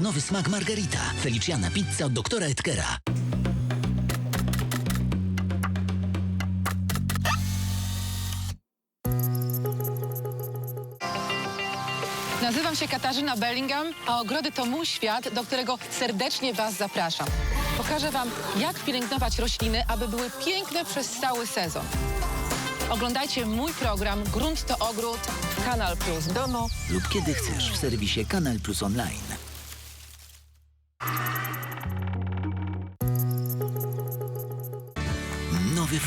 Nowy smak margarita. Feliciana pizza od doktora Edkera. Nazywam się Katarzyna Bellingham, a ogrody to mój świat, do którego serdecznie Was zapraszam. Pokażę Wam, jak pielęgnować rośliny, aby były piękne przez cały sezon. Oglądajcie mój program Grunt to ogród w Kanal Plus Domo. Lub kiedy chcesz w serwisie Kanal Plus Online.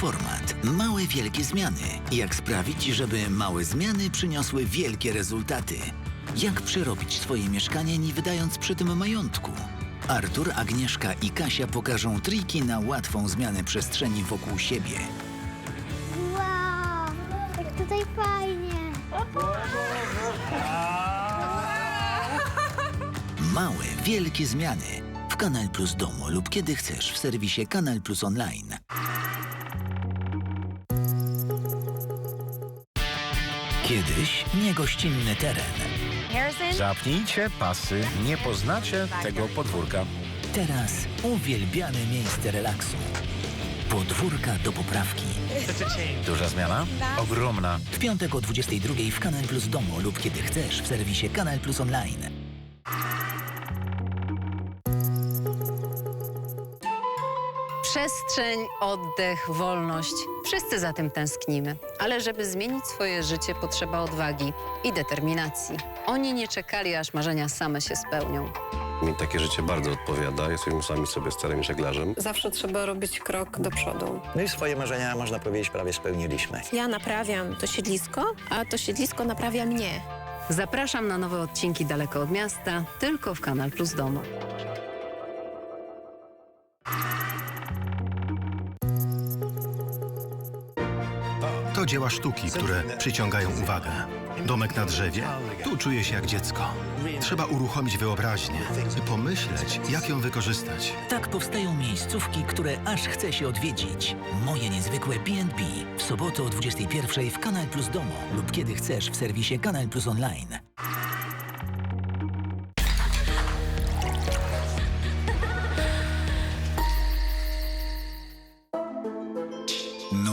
Format. Małe, wielkie zmiany. Jak sprawić, żeby małe zmiany przyniosły wielkie rezultaty? Jak przerobić swoje mieszkanie, nie wydając przy tym majątku? Artur, Agnieszka i Kasia pokażą triki na łatwą zmianę przestrzeni wokół siebie. Wow, jak tutaj fajnie. Małe, wielkie zmiany. W Kanal Plus Domo lub kiedy chcesz w serwisie Kanal Plus Online. Kiedyś niegościnny teren. Zapnijcie pasy, nie poznacie tego podwórka. Teraz uwielbiane miejsce relaksu. Podwórka do poprawki. Duża zmiana? Ogromna. W piątek o 22 w Kanal Plus Domo lub kiedy chcesz w serwisie Kanal Plus Online. Przestrzeń, oddech, wolność. Wszyscy za tym tęsknimy. Ale żeby zmienić swoje życie, potrzeba odwagi i determinacji. Oni nie czekali, aż marzenia same się spełnią. Mi takie życie bardzo odpowiada. Jestem sami sobie starym żeglarzem. Zawsze trzeba robić krok do przodu. No i swoje marzenia, można powiedzieć, prawie spełniliśmy. Ja naprawiam to siedlisko, a to siedlisko naprawia mnie. Zapraszam na nowe odcinki Daleko od miasta, tylko w Kanal Plus Domo. To dzieła sztuki, które przyciągają uwagę. Domek na drzewie? Tu czuję się jak dziecko. Trzeba uruchomić wyobraźnię i pomyśleć, jak ją wykorzystać. Tak powstają miejscówki, które aż chce się odwiedzić. Moje niezwykłe B&B w sobotę o 21 w Kanal Plus Domo lub kiedy chcesz w serwisie Kanal Plus Online.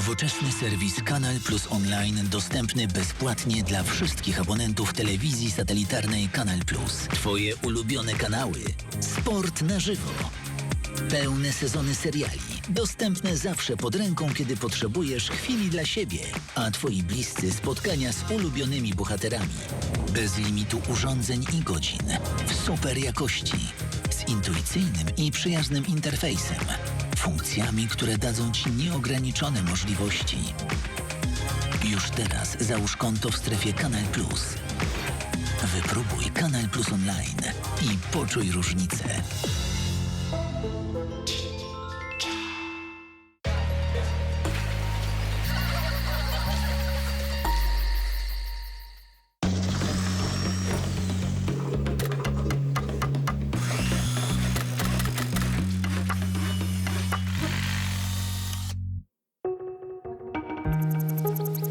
Nowoczesny serwis Kanal Plus Online dostępny bezpłatnie dla wszystkich abonentów telewizji satelitarnej Kanal Plus. Twoje ulubione kanały. Sport na żywo. Pełne sezony seriali. Dostępne zawsze pod ręką, kiedy potrzebujesz chwili dla siebie. A twoi bliscy spotkania z ulubionymi bohaterami. Bez limitu urządzeń i godzin. W super jakości. Z intuicyjnym i przyjaznym interfejsem. Funkcjami, które dadzą ci nieograniczone możliwości. Już teraz załóż konto w strefie Kanal Plus. Wypróbuj Kanal Plus Online i poczuj różnicę.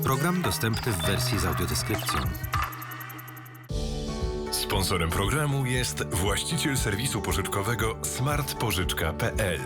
Program dostępny w wersji z audiodeskrypcją. Sponsorem programu jest właściciel serwisu pożyczkowego smartpożyczka.pl.